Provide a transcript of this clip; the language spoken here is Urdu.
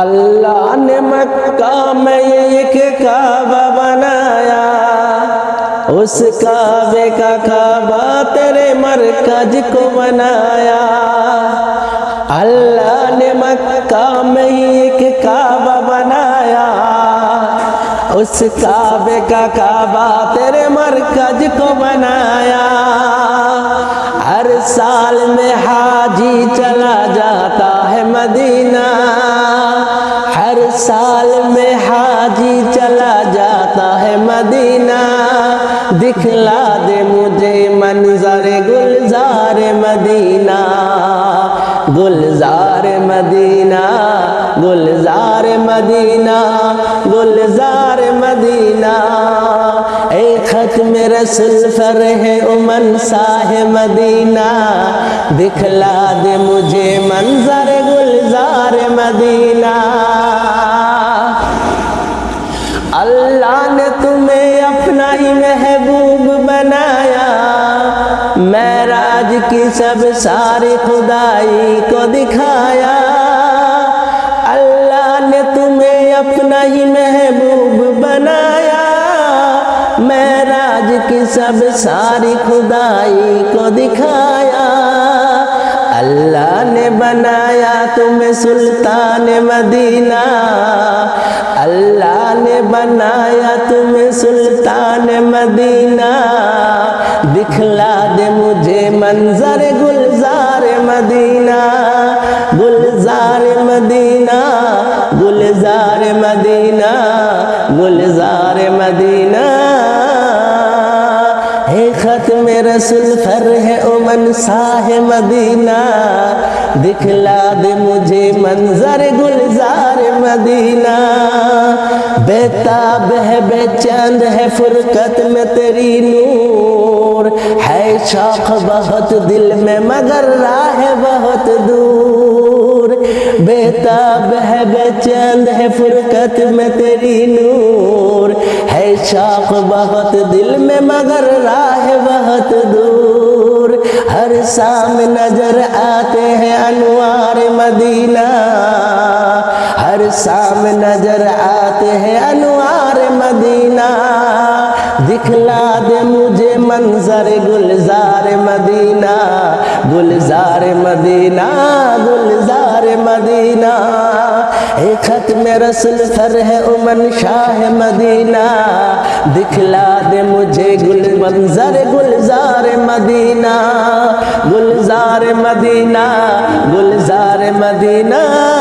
اللہ نے مکہ میں ایک کعبہ بنایا۔ اس کعبے کا کعبہ تیرے مرکز کو بنایا۔ اللہ نے مکہ میں ایک کعبہ بنایا۔ اس کعبے کا کعبہ تیرے مرکز کو بنایا۔ ہر سال میں حاجی چلا جاتا ہے مدینہ۔ سال میں حاجی چلا جاتا ہے مدینہ۔ دکھلا دے مجھے منظر گلزار مدینہ۔ گلزار مدینہ گلزار مدینہ گلزار مدینہ۔ اے ختم رسول فر ہے امن ساہ مدینہ۔ دکھلا دے مجھے منظر گلزار مدینہ۔ معراج کی سب ساری خدائی کو دکھایا۔ اللہ نے تمہیں اپنا ہی محبوب بنایا۔ معراج کی سب ساری خدائی کو دکھایا۔ اللہ نے بنایا تمہیں سلطان مدینہ۔ اللہ نے بنایا تمہیں سلطان مدینہ۔ منظر گلزار مدینہ گلزار مدینہ گلزار مدینہ گلزار مدینہ۔ ہے ختم رسول، فر ہے امن ساہ مدینہ۔ دکھلا دے مجھے منظر گلزار مدینہ۔ بیتاب ہے، بے چند ہے، فرقت میں تیری نور ہے شوق بہت دل میں، مگر راہ بہت دور بیتاب ہے، بے چند ہے، فرقت میں تیری نور ہے شوق بہت دل میں، مگر راہ بہت دور ہر سام نظر آتے آتے ہیں انوار مدینہ۔ دکھلا دے مجھے منظر گلزار مدینہ۔ گلزار مدینہ گلزار مدینہ۔ اے ختم رسول سر ہے امن شاہ مدینہ۔ دکھلا دے مجھے گل، منظر گلزار مدینہ۔ گلزار مدینہ گلزار مدینہ۔